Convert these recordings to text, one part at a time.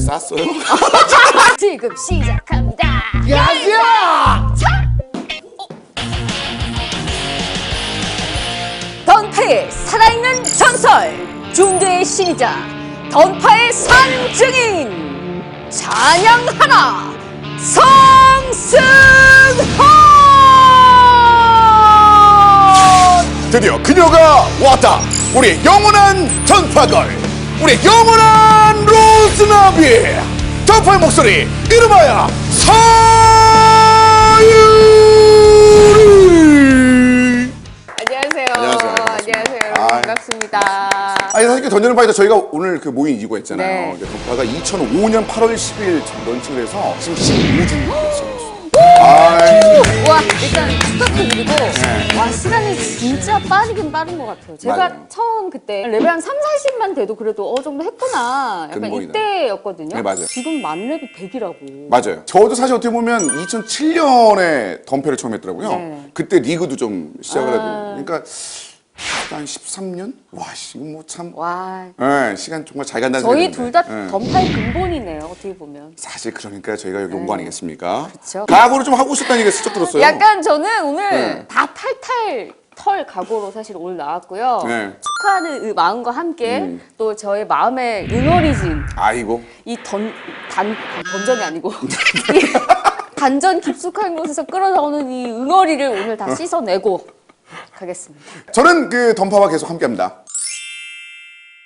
쌌어요? 지금 시작합니다. 야야! 던파의 살아있는 전설 중대의 신이자 던파의 산증인 찬양하라 성승헌 드디어 그녀가 왔다. 우리의 영원한 전파걸. 우리의 영원한 로즈나비. 전파의 목소리 이름하여 사유리. 안녕하세요. 안녕하세요. 안녕하세요. 아이. 반갑습니다. 아니 사실 그 던전을 파이터 저희가 오늘 그 모인 이유가 있잖아요. 네. 네. 전파가 2005년 8월 10일 런칭을 해서 지금 15주년이 됐어요. 와 일단 축하드리고 와 시간이 진짜 빠르긴 빠른 것 같아요. 제가 맞아요. 처음 그때 레벨 한 3, 40만 돼도 그래도 어느 정도 했구나. 약간 근본이다. 이때였거든요. 네, 맞아요. 지금 만렙이 100이라고. 맞아요. 저도 사실 어떻게 보면 2007년에 덤페를 처음 했더라고요. 네. 그때 리그도 좀 시작을 하고. 아. 그러니까 한 13년? 와, 지금 뭐 참. 와 네, 시간 정말 잘 간다는 저희 둘 다. 네. 던파의 근본이네요. 어떻게 보면. 사실 그러니까 저희가 여기 온 거 아니겠습니까? 그쵸. 각오를 좀 하고 싶다는 얘기가 슬쩍 들었어요. 약간 저는 오늘 네. 다 탈탈 털 각오로 사실 오늘 나왔고요. 네. 축하하는 그 마음과 함께 음. 또 저의 마음의 응어리진 아이고. 이 던, 단, 던전이 아니고 이 단전 깊숙한 곳에서 끌어나오는 이 응어리를 오늘 다 씻어내고 가겠습니다. 저는 그 던파와 계속 함께 합니다.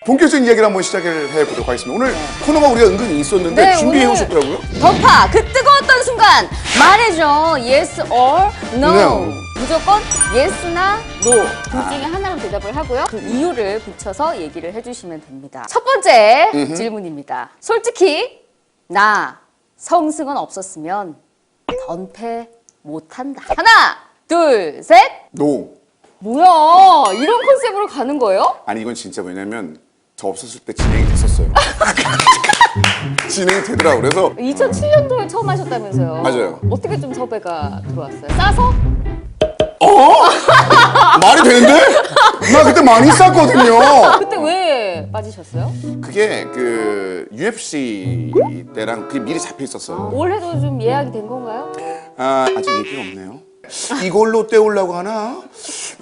본격적인 이야기를 한번 시작을 해보도록 하겠습니다. 오늘 코너가 우리가 은근히 있었는데 네, 준비해 오늘- 오셨더라고요. 던파 그 뜨거웠던 순간 말해줘 yes or no, No. 무조건 yes나 no 둘 중에 하나로 대답을 하고요 그 이유를 붙여서 얘기를 해주시면 됩니다 첫 번째 질문입니다 솔직히 나 성승은 없었으면 던패 못한다 하나 둘 셋 노. 뭐야 이런 컨셉으로 가는 거예요? 아니 이건 진짜 왜냐면 저 없었을 때 진행이 됐었어요. 진행이 되더라고. 그래서 2007년도에 처음 하셨다면서요 맞아요. 어떻게 좀 섭외가 들어왔어요? 싸서? 말이 되는데? 나 그때 많이 쌌거든요. 그때 왜 빠지셨어요? 그게 그 UFC 때랑 그게 미리 잡혀 있었어요. 올해도 좀 예약이 된 건가요? 아, 아직 얘기가 없네요. 이걸로 때우려고 하나?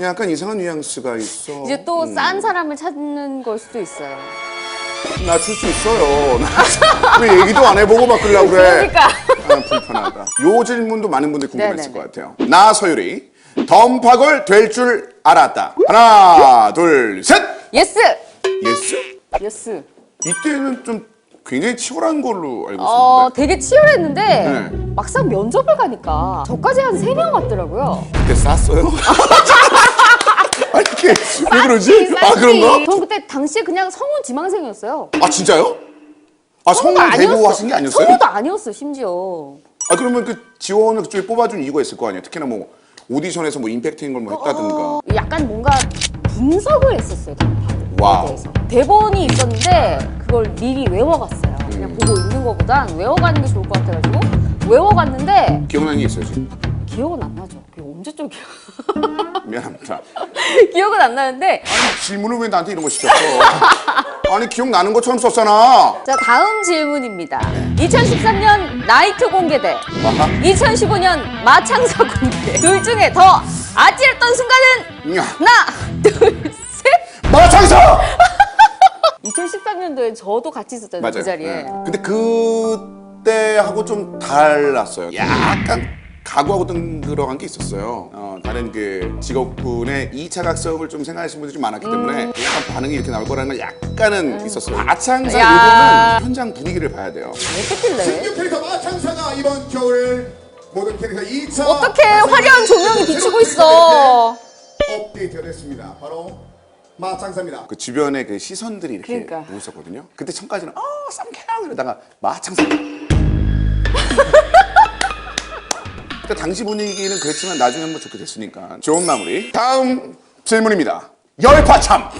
약간 이상한 뉘앙스가 있어. 이제 또 싼 사람을 찾는 걸 수도 있어요. 나 줄 수 있어요. 나 왜 얘기도 안 해보고 바꾸려고 그래? 그러니까. 아, 불편하다. 요 질문도 많은 분들이 궁금했을 네네네. 것 같아요. 나 서유리 덤파걸 될 줄 알았다. 하나, 둘, 셋. 예스! 예스? 예스. 이때는 좀 굉장히 치열한 걸로 알고 어, 있었는데 되게 치열했는데 네. 막상 면접을 가니까 저까지 한 세 명 왔더라고요. 그때 쌌어요? 아니 이게 왜 그러지? 아 그런가? 전 그때 당시에 그냥 성운 지망생이었어요. 아 진짜요? 아 성우 성우도 대고 아니었어. 하신 게 아니었어요? 성우도 아니었어요, 심지어. 아 그러면 그 지원을 그쪽에 뽑아준 이유가 있을 거 아니에요? 특히나 뭐 오디션에서 뭐 임팩트인 걸뭐 했다든가 어, 약간 뭔가 분석을 했었어요. 와우. 대해서. 대본이 있었는데 그걸 미리 외워갔어요. 그냥 음. 보고 있는 것보단 외워가는 게 좋을 것 같아가지고 외워갔는데 기억나는 게 있어요 지금? 기억은 안 나죠. 그게 언제 쪽 기억? 미안합니다. 기억은 안 나는데 질문을 왜 나한테 이런 거 시켰어? 아니 기억나는 것처럼 썼잖아. 자 다음 질문입니다. 2013년 나이트 공개대, 아하. 2015년 마창사 공개대 둘 중에 더 아찔했던 순간은 야, 하나, 둘, 셋. 마창사! 2013년도에 저도 같이 있었잖아요 맞아요. 그 자리에. 네. 근데 그때하고 좀 달랐어요. 약간 각오하고 좀 들어간 게 있었어요. 어, 다른 그 직업군의 2차 각성을 좀 생각하시는 분들이 좀 많았기 때문에 약간 반응이 이렇게 나올 거라는 건 약간은 있었어요. 마창사 야. 요즘은 현장 분위기를 봐야 돼요. 어떻길래? 신규 캐릭터 마창사가 이번 겨울 모든 캐릭터 2차 어떻게 화려한 조명이 비추고 있어? 업데이트가 됐습니다. 바로 마창사입니다. 그 주변에 그 시선들이 이렇게 그러니까. 보고 있었거든요. 그때 처음까지는 어 쌈캐랑 이러다가 마창사. 그때 당시 분위기는 그랬지만 나중에 한번 좋게 됐으니까 좋은 마무리. 다음 질문입니다. 열파참.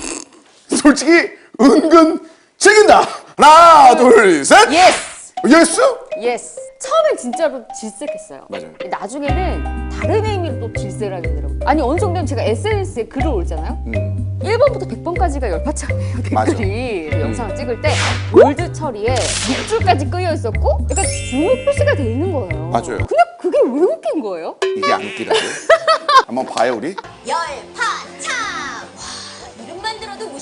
솔직히 은근 즐긴다. 하나 둘 셋. 예스, 예스? 예스. 처음엔 진짜로 질색했어요. 맞아요. 나중에는 다 다른 의미로 또 질세를 하게 되더라고요. 아니 어느 정도는 제가 SNS에 글을 올잖아요. 음. 1번부터 100번까지가 열파창이에요 맞아. 댓글이 그 영상을 찍을 때 골드 처리에 밑줄까지 끌려 있었고 약간 주목 표시가 돼 있는 거예요. 맞아요. 근데 그게 왜 웃긴 거예요? 이게 안 웃기다고? 한번 봐요 우리. 열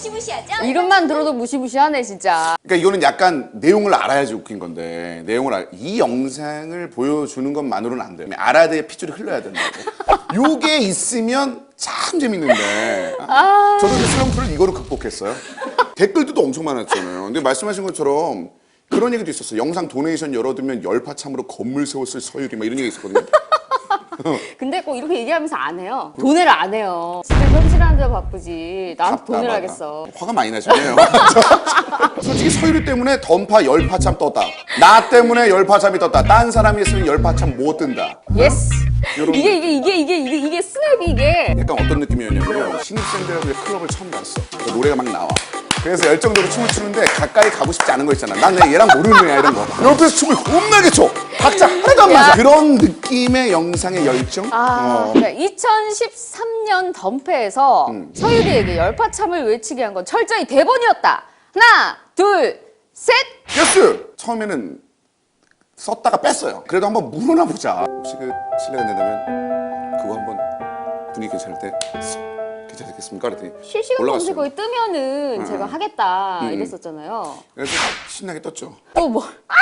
무시무시하죠? 이름만 들어도 무시무시하네 진짜. 그러니까 이거는 약간 내용을 알아야지 웃긴 건데 내용을 알, 이 영상을 보여주는 것만으로는 안 돼요. 알아야 돼 핏줄이 흘러야 된다고. 요게 있으면 참 재밌는데. 저도 그 슬럼프를 이거로 극복했어요. 댓글도 엄청 많았잖아요. 근데 말씀하신 것처럼 그런 얘기도 있었어요. 영상 도네이션 열어두면 열파참으로 건물 세웠을 서유리 막 이런 얘기 있었거든요. 근데 꼭 이렇게 얘기하면서 안 해요. 돈을 안 해요. 진짜 현실하는 데 바쁘지. 나한테 돈을 답답하다. 하겠어. 화가 많이 나시네요. 솔직히 서유리 때문에 던파 열파참 떴다. 나 때문에 열파참이 떴다. 딴 사람이 했으면 열파참 못 뜬다. 예스. 이게 이게 이게 이게 이게 이게 스냅이 이게 약간 어떤 느낌이었냐면 신입생들하고 클럽을 처음 갔어. 그러니까 노래가 막 나와. 그래서 열정적으로 춤을 추는데 가까이 가고 싶지 않은 거 있잖아. 난 그냥 얘랑 모르는 애야 이런 거. 옆에서 춤을 겁나게 춰. 박자 하나도 안 맞아. 그런 느낌의 영상의 열정? 아, 어. 그러니까 2013년 덤페에서 음. 서유리에게 열파참을 외치게 한 건 철저히 대본이었다. 하나, 둘, 셋. 예스! 처음에는 썼다가 뺐어요. 그래도 한번 물어나 보자. 혹시 그 실례가 안 된다면 그거 한번 분위기 괜찮을 때 괜찮겠습니까? 그랬더니 실시간 올라갔어요. 검색어에 뜨면은 제가 하겠다 음. 이랬었잖아요. 그래서 신나게 떴죠. 또 뭐? 아!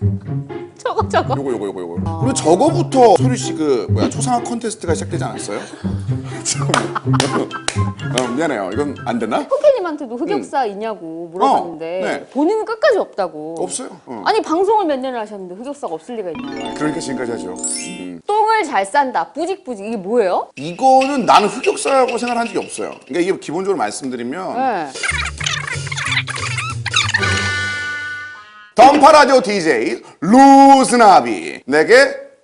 저거 저거. 요거 요거 요거 요거. 그리고 저거부터 소리 씨그 뭐야 초상화 콘테스트가 시작되지 않았어요? 참. 어, 미안해요. 이건 안 되나? 포켓님한테도 흑역사 있냐고 물어봤는데 어, 네. 본인은 끝까지 없다고. 없어요. 어. 아니 방송을 몇 년을 하셨는데 흑역사가 없을 리가 있나요? 그러니까 지금까지 하죠. 음. 똥을 잘 싼다. 뿌직뿌직 이게 뭐예요? 이거는 나는 흑역사라고 생각한 적이 없어요. 그러니까 이게 기본적으로 말씀드리면 네. 던파 라디오 DJ 루스나비 내게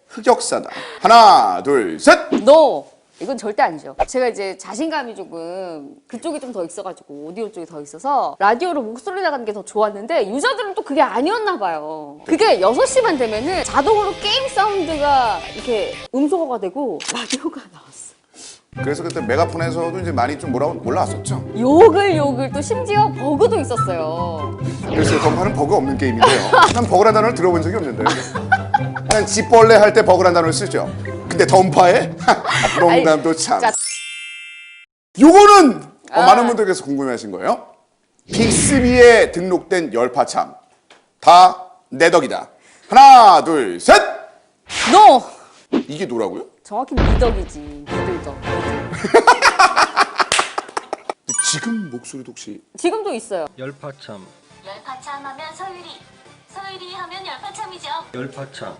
흑역사다. 하나, 둘, 셋. 너 이건 절대 아니죠. 제가 이제 자신감이 조금 그쪽이 좀 더 있어가지고 오디오 쪽이 더 있어서 라디오로 목소리 나가는 게 더 좋았는데 유저들은 또 그게 아니었나 봐요. 그게 6시만 되면은 자동으로 게임 사운드가 이렇게 음소거가 되고 라디오가 나왔어. 그래서 그때 메가폰에서도 이제 많이 좀 뭐라고 올라왔었죠. 욕을 욕을 또 심지어 버그도 있었어요. 그래서 던파는 버그 없는 게임인데요. 난 버그란 단어를 들어본 적이 없는데. 난 집벌레 할 때 버그란 단어를 쓰죠. 근데 던파에 농담도 참. 자. 요거는 어, 아. 많은 분들께서 궁금해하신 거예요. 빅스비에 등록된 열파참 다 내 덕이다. 하나, 둘, 셋. 너 이게 노라고요? 정확히 미덕이지 미들덕. 근데 지금 목소리도 혹시 지금도 있어요. 열파참, 열파참 하면 서유리, 서유리 하면 열파참이죠. 열파참,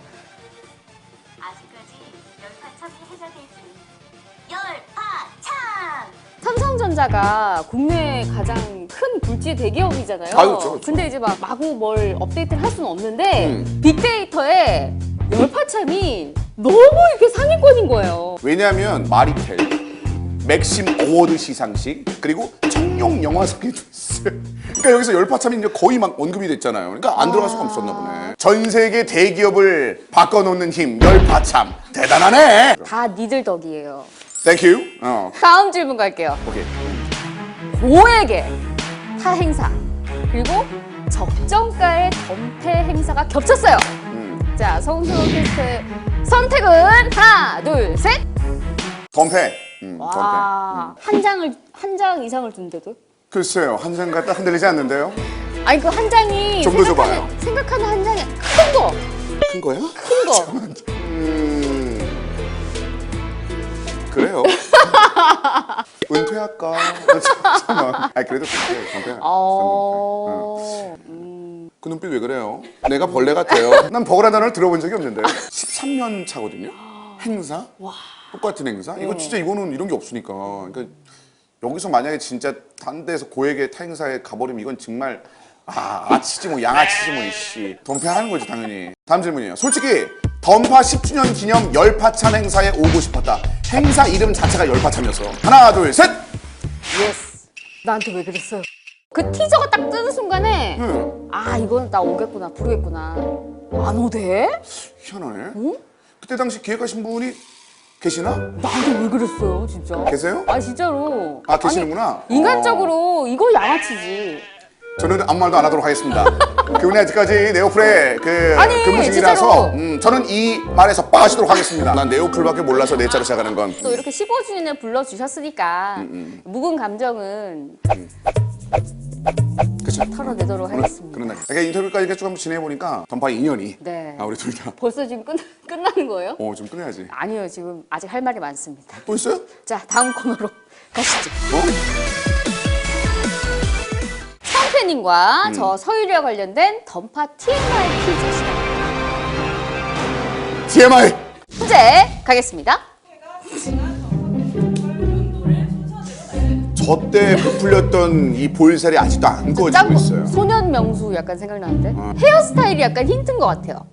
열파참! 삼성전자가 국내 가장 큰 굴지 대기업이잖아요. 아유, 그렇죠, 그렇죠. 근데 이제 막 마구 뭘 업데이트를 할 수는 없는데 음. 빅데이터에 열파참이 너무 이렇게 상위권인 거예요. 왜냐하면 마리텔, 맥심 어워드 시상식 그리고 청룡 영화상이 있어요. 그러니까 여기서 열파참이 이제 거의 막 언급이 됐잖아요. 그러니까 안 들어갈 수가 없었나 보네. 전 세계 대기업을 바꿔놓는 힘 열파참 대단하네. 다 니들 덕이에요. 땡큐. 어, 다음 질문 갈게요. 오케이. 고액의 타 행사 그리고 적정가의 덤페 행사가 겹쳤어요. 음. 자, 성수호 캐스트의 선택은 하나, 둘, 셋. 덤페. 음. 와, 한 장을 한 장 이상을 준대도? 글쎄요 한 장 갖다 흔들리지 않는데요. 아니 그 한 장이 좀더 생각하는, 줘봐요. 생각하는 한 장이 큰 거, 큰 거야? 큰 거. 그래요. 은퇴할까? 잠깐만. 아 그래도 덤페. 덤페. 어. 그 눈빛 왜 그래요? 내가 벌레 같아요. 난 버그란 단어를 들어본 적이 없는데. 13년 차거든요. 행사? 똑같은 행사? 이거 진짜 이거는 이런 게 없으니까. 그러니까 여기서 만약에 진짜 단 데서 고액의 타 행사에 가버리면 이건 정말 아 아치지 뭐 양아치지 뭐 이씨 덤패하는 거지 당연히. 다음 질문이에요. 솔직히 덤파 10주년 기념 열파참 행사에 오고 싶었다. 행사 이름 자체가 열파참이었어. 하나 둘 셋. 예스. 나한테 왜 그랬어요? 그 티저가 딱 뜨는 순간에 응. 아 이건 나 오겠구나 부르겠구나 안 오대? 희한하네. 그때 당시 기획하신 분이 계시나? 나한테 왜 그랬어요, 진짜? 계세요? 아 진짜로. 아, 계시는구나. 아니, 인간적으로 이거 양아치지. 저는 아무 말도 안 하도록 하겠습니다. 그분이 아직까지 네오플의 그 아니, 근무 중이라서 진짜로. 음, 저는 이 말에서 빠지도록 하겠습니다. 난 네오플밖에 몰라서 네 자로 시작하는 건. 또 이렇게 15주년에 불러주셨으니까 음, 묵은 감정은 그렇죠. 털어내도록 하겠습니다. 그런 날. 그러니까 인터뷰까지 계속 한번 지내 보니까 던파 2년이. 네. 아 우리 둘 다. 벌써 지금 끝, 끝나는 거예요? 어, 좀 끝내야지. 아니요, 지금 아직 할 말이 많습니다. 또 있어요? 자, 다음 코너로 가시죠. 어? 성태님과 음. 저 서유리와 관련된 던파 TMI 퀴즈 시간. TMI. 문제 가겠습니다. 저때 부풀렸던 이 볼살이 아직도 안 꺼지고 짱구 있어요. 소년 명수 약간 생각나는데 헤어스타일이 약간 힌트인 것 같아요.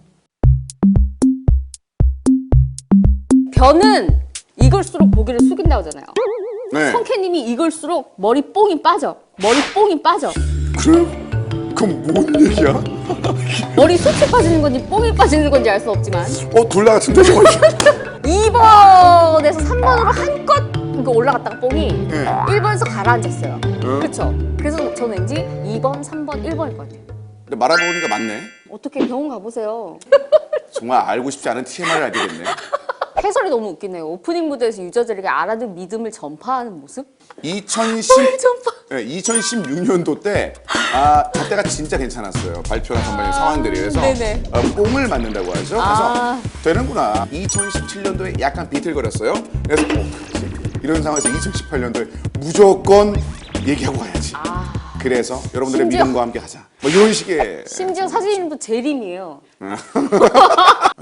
변은 익을수록 고개를 숙인다고 하잖아요. 네. 성캐님이 익을수록 머리 뽕이 빠져. 머리 뽕이 빠져. 그럼 그럼 뭔 얘기야? 머리 숱이 빠지는 건지 뽕이 빠지는 건지 알 수 없지만 어, 둘 다 같은데 저거. 2번에서 3번으로 한껏 이거 올라갔다가 뽕이 네. 1번에서 가라앉았어요. 그렇죠. 그래서 저는 왠지 2번, 3번, 1번일 것 같아요. 근데 말해보니까 맞네. 어떻게 병원 가보세요. 정말 알고 싶지 않은 TMI를 알게 됐네. 해설이 너무 웃기네요. 오프닝 무대에서 유저들에게 알아둔 믿음을 전파하는 모습? 2010, 전파. 네, 2016년도 때, 아, 그때가 진짜 괜찮았어요. 발표나 선발의 상황들이. 그래서 네네. 어, 뽕을 맞는다고 하죠. 그래서 아. 되는구나. 2017년도에 약간 비틀거렸어요. 그래서, 어, 그렇지. 이런 상황에서 2018년도에 무조건 얘기하고 가야지. 그래서 여러분들의 심지어- 믿음과 함께 하자. 뭐 이런 식의. 심지어 사진도 재림이에요. 아,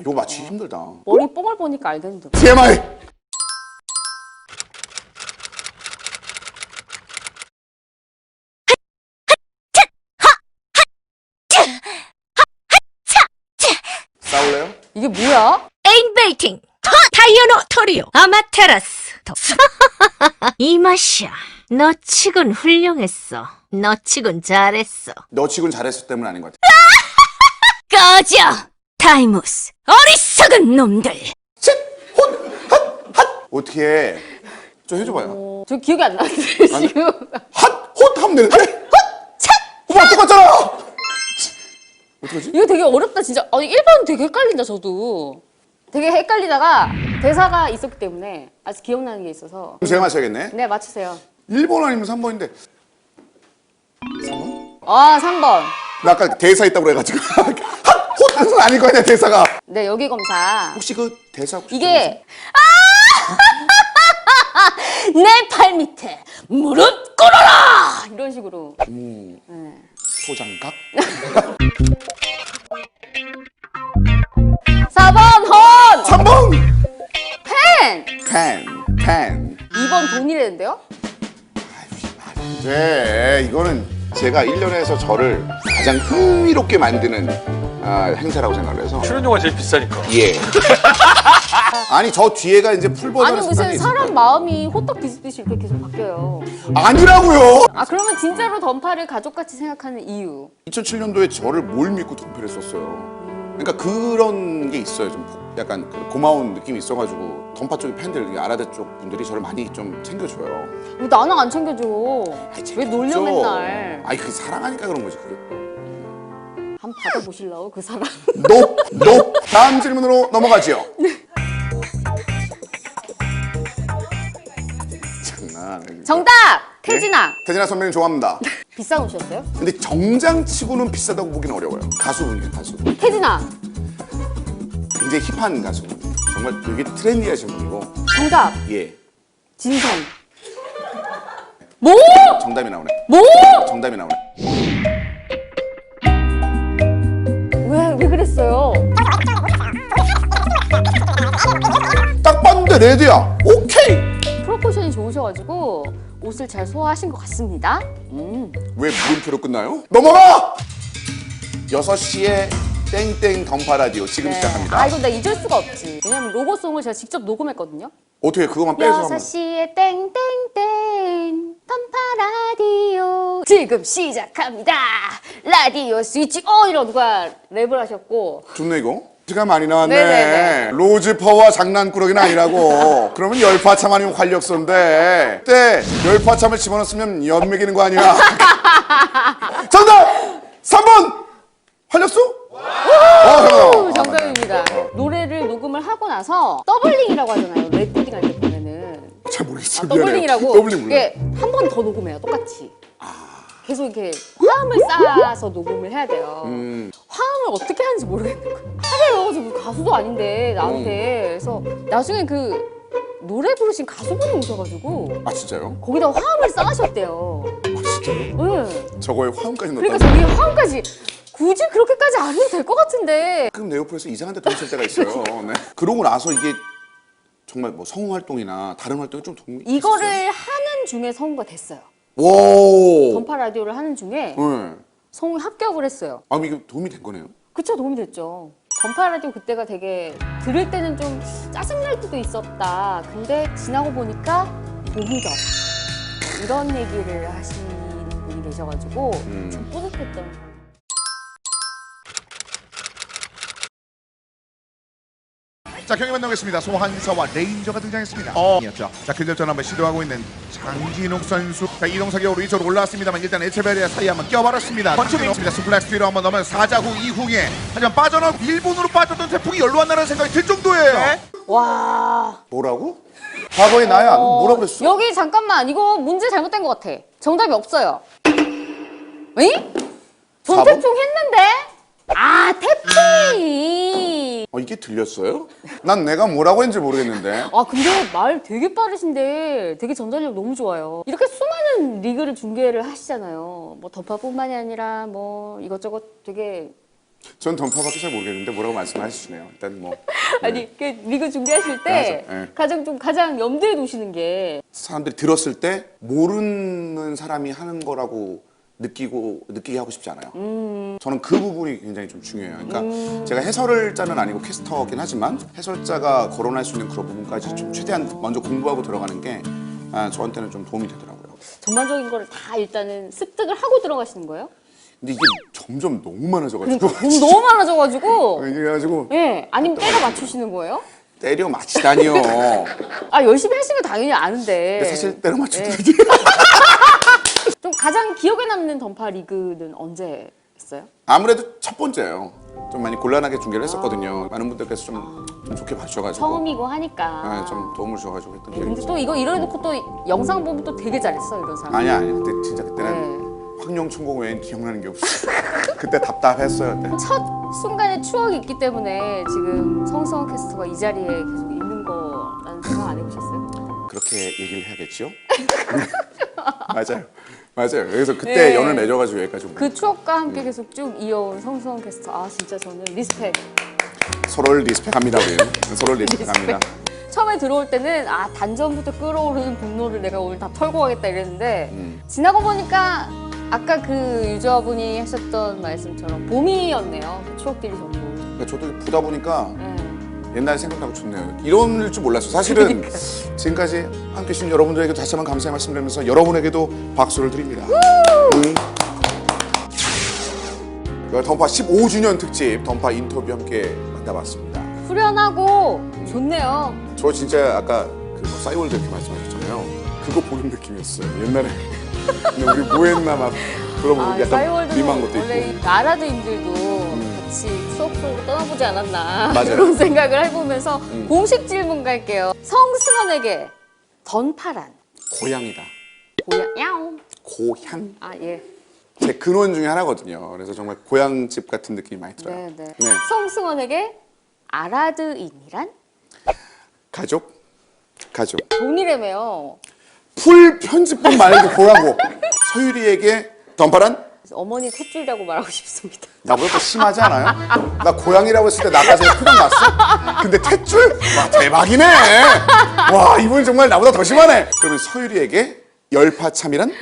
이거 맞추기 힘들다. 머리 뽕을 보니까 알겠는데. TMI! 싸울래요? 이게 뭐야? 에인베이팅 다이어노 토리오 아마테라스 더. 이 맛이야 너 치곤 훌륭했어 너 치곤 잘했어 너 치곤 잘했을 때문 아닌 것 같아. 꺼져 타이무스 어리석은 놈들 셋! 혼! 핫! 핫! 어떻게 해? 좀 해줘봐요. 어, 저 기억이 안 나는데 지금. 핫! 헛! 하면 되는데? 핫! 차! 어머, 똑같잖아! 어떡하지? 이거 되게 어렵다 진짜. 아니 1번 되게 헷갈린다 저도. 되게 헷갈리다가 대사가 있었기 때문에 아직 기억나는 게 있어서. 제가 맞춰야겠네. 네 맞추세요. 1번 아니면 3번인데. 3번? 아 3번. 나 아까 대사 있다고 그래가지고. 핫! 헛! 하는 건 아닐 거 아니야, 대사가. 네 여기 검사. 혹시 그 대사 혹시 이게 내팔 밑에 무릎 꿇어라 이런 식으로. 음. 네. 소장각? 4번 헌. 3번! 펜. 펜, 펜. 2번 돈이랬는데요? 네, 이거는 제가 1년에서 저를 가장 흥미롭게 만드는 아, 행사라고 생각을 해서. 출연료가 제일 비싸니까. 예. 아니, 저 뒤에가 이제 풀 버전 아니 무슨 사람 마음이 호떡 뒤집듯이 이렇게 계속 바뀌어요. 아니라고요! 아 그러면 진짜로 던파를 가족같이 생각하는 이유. 2007년도에 저를 뭘 믿고 덤페를 썼어요. 그러니까 그런 게 있어요. 좀 보- 약간 그 고마운 느낌이 있어가지고 던파 쪽의 팬들, 아라데 쪽 분들이 저를 많이 좀 챙겨줘요. 왜 나는 안 챙겨줘? 왜 놀려. 맨날? 아니, 그게 사랑하니까 그런 거지, 그게. 한 번 받아보실라고 그 사람? 노, 노. 다음 질문으로 넘어가지요. 장난. 정답! 태진아. 네? 태진아 선배님 좋아합니다. 비싼 옷이었어요? 근데 정장치고는 비싸다고 보기는 어려워요. 가수분이에요, 가수. 태진아. 굉장히 힙한 가수분. 정말 되게 트렌디하신 분이고. 정답. 예. 진성. 뭐? 정답이 나오네. 뭐? 정답이 나오네. 왜, 왜 그랬어요? 딱 봤는데 레드야. 오케이. 프로포션이 좋으셔가지고 옷을 잘 소화하신 것 같습니다. 음. 왜 물음표로 끝나요? 넘어가! 6시에 땡땡 던파 라디오 지금 네. 시작합니다. 아, 이거 나 잊을 수가 없지. 왜냐면 로고송을 제가 직접 녹음했거든요. 어떻게 그거만 빼서 한번 6시에 땡땡땡 던파 라디오 지금 시작합니다 라디오 스위치 온 이러 누가 랩을 하셨고 좋네 이거. 시가 많이 나왔네. 네네네. 로즈퍼와 장난꾸러기는 아니라고. 그러면 열파참 아니면 활력소인데 그때 열파참을 집어넣었으면 연 먹이는 거 아니야? 정답! 3번! 활력소? 어, 정답. 정답입니다. 노래를 녹음을 하고 나서 더블링이라고 하잖아요. 레코딩 할 때 보면은 잘 모르겠어요. 아. 더블링이라고 더블링 몰라요. 이게 한번 더 녹음해요. 똑같이. 계속 이렇게 화음을 쌓아서 녹음을 해야 돼요. 음. 화음을 어떻게 하는지 모르겠는 거예요. 하래요. 지금 가수도 아닌데 나한테. 그래서 나중에 그 노래 부르신 가수분이 오셔가지고 아 진짜요? 거기다 화음을 쌓으셨대요. 아 진짜요? 응. 저거에 화음까지 그러니까 넣었다. 저기 화음까지 굳이 그렇게까지 안 해도 될 것 같은데 그럼 내 옆에서 이상한 데 들었을 때가 있어요. 네. 그러고 나서 이게 정말 뭐 성우 활동이나 다른 활동에 좀 도움이 이거를? 하는 중에 성우가 됐어요. 오. 전파 라디오를 하는 중에 네. 성우 합격을 했어요. 아 그럼 이게 도움이 된 거네요. 그쵸 도움이 됐죠. 전파 라디오 그때가 되게 들을 때는 좀 짜증날 때도 있었다. 근데 지나고 보니까 오히려 이런 얘기를 하시는 분이 계셔가지고 음. 좀 뿌듯했던. 자 경기 만나보겠습니다. 소환사와 레인저가 등장했습니다. 어. 이었죠. 자 근접전 한번 시도하고 있는 장진욱 선수. 자 이동석이 위쪽으로 올라왔습니다만 일단 에체베리아 사이 한번 껴버렸습니다. 펀치입니다. 스플래시 뒤로 한번 넘어 사자후 이후에 하지만 빠져나오고 일본으로 빠졌던 태풍이 열로 왔다는 생각이 들 정도예요. 와 뭐라고? 과거의 나야. 뭐라 그랬어? 여기 잠깐만 이거 문제 잘못된 것 같아. 정답이 없어요. 응? 전 사번? 태풍 했는데? 아 태풍이. 어, 이게 들렸어요? 난 내가 뭐라고 했는지 모르겠는데. 아 근데 말 되게 빠르신데 되게 전달력 너무 좋아요. 이렇게 수많은 리그를 중계를 하시잖아요. 뭐 던파뿐만이 아니라 뭐 이것저것 되게 전 던파밖에 잘 모르겠는데 뭐라고 말씀하시네요. 일단 뭐 아니 그 리그 중계하실 때 맞아, 네. 가장 좀 가장 염두에 두시는 게 사람들이 들었을 때 모르는 사람이 하는 거라고 느끼고 느끼게 하고 싶지 않아요. 저는 그 부분이 굉장히 좀 중요해요. 그러니까 제가 해설자는 아니고 캐스터긴 하지만 해설자가 거론할 수 있는 그런 부분까지 좀 최대한 먼저 공부하고 들어가는 게 아, 저한테는 좀 도움이 되더라고요. 전반적인 거를 다 일단은 습득을 하고 들어가시는 거예요? 근데 이게 점점 너무 많아져가지고 그러니까 돈 너무 많아져가지고 이게 가지고 예 아니면 때려 맞추시는 거예요? 때려 맞히다니요. 아 열심히 하시는 거 당연히 아는데 사실 때려 맞추다 네. 좀 가장 기억에 남는 던파 리그는 언제 했어요? 아무래도 첫 번째예요. 좀 많이 곤란하게 중계를 했었거든요. 많은 분들께서 좀, 좀 좋게 봐주셔가지고 처음이고 하니까 네, 좀 도움을 주셔가지고 했던 기억이 근데 있어요. 또 이거 이래놓고 또 영상 보면 또 되게 잘했어 이런 사람 아니야 아니야 그때 진짜 그때는 네. 황룡천공 외엔 기억나는 게 없어. 그때 답답했어요. 그때. 첫 순간의 추억이 있기 때문에 지금 성성원 캐스터가 이 자리에 계속 있는 거라는 생각 안 해보셨어요? 그렇게 얘기를 해야겠죠? 맞아요. 맞아요. 그래서 그때 네. 연을 맺어가지고 여기까지 온 거예요. 그 추억과 함께 계속 쭉 이어온 성성원 캐스터 아 진짜 저는 리스펙 서로를 리스펙합니다 우리는. 서로를 리스펙합니다. 처음에 들어올 때는 아 단전부터 끌어오르는 분노를 내가 오늘 다 털고 가겠다 이랬는데 음. 지나고 보니까 아까 그 유저분이 하셨던 말씀처럼 봄이었네요 그 추억들이 전부 그러니까 저도 보다 보니까 네. 옛날 생각나고 좋네요. 이럴 줄 몰랐어요. 사실은. 지금까지 함께 해주신 여러분들에게도 다시 한번 감사의 말씀 드리면서 여러분에게도 박수를 드립니다. 음. 그 던파 15주년 특집 던파 인터뷰 함께 만나봤습니다. 후련하고 좋네요 저 진짜 아까 그뭐 싸이월드 이렇게 말씀하셨잖아요. 그거 보는 느낌이었어요. 옛날에 근데 우리 뭐 했나 막 그런 아, 약간 싸이월드도 미만 것도 있고. 이 나라드님들도 같이 속으로 떠나보지 않았나 맞아요. 그런 생각을 해보면서 음. 공식 질문 갈게요 성승원에게 던파란 고향이다. 고양 야옹 고향. 아 예 제 근원 중에 하나거든요. 그래서 정말 고향집 같은 느낌이 많이 들어요. 네, 네. 네. 성승원에게 아라드인이란 가족? 가족. 돈이라며요. 풀 편집본 말도 보라고. 서유리에게 던파란? 그래서 어머니 탯줄이라고 말하고 싶습니다. 나보다 더 심하지 않아요? 나 고양이라고 했을 때 나까지 표정 났어? 근데 탯줄? 와 대박이네. 와 이분 정말 나보다 더 심하네. 그러면 서유리에게 열파참이란?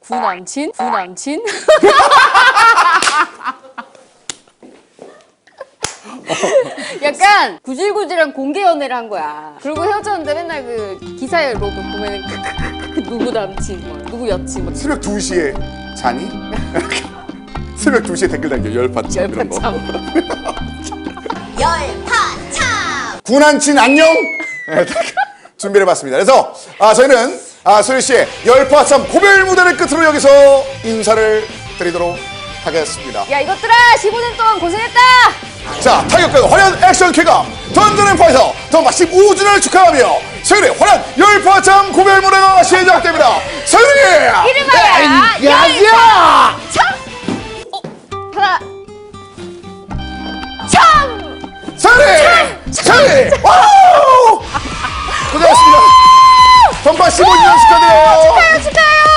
구남친? 구남친? 약간 구질구질한 공개 연애를 한 거야. 그리고 헤어졌는데 맨날 그 기사에 로고 보면은 크크크크 누구 남친, 뭐, 누구 여친, 뭐 새벽 2시에 자니? 새벽 2시에 댓글 달겨 열파참 이런 거. 열파참. 열파참 군한친 안녕 네, 준비를 해봤습니다. 그래서 아, 저희는 아, 소리 씨의 열파참 고별 무대를 끝으로 여기서 인사를 드리도록 하겠습니다. 야 이것들아 15년 동안 고생했다 자, 타격과 화려한 액션 쾌감 던전 파이터 더 마시 5주년을 축하하며 서유리 호란 열파참 구별 무대가 시작됩니다. 서유리! 이름하여 네, 야야 참 어, 하나. 참 서유리! 서유리! 와우! 고생하셨습니다. 전파 15년 축하드려요. 축하요 축하요.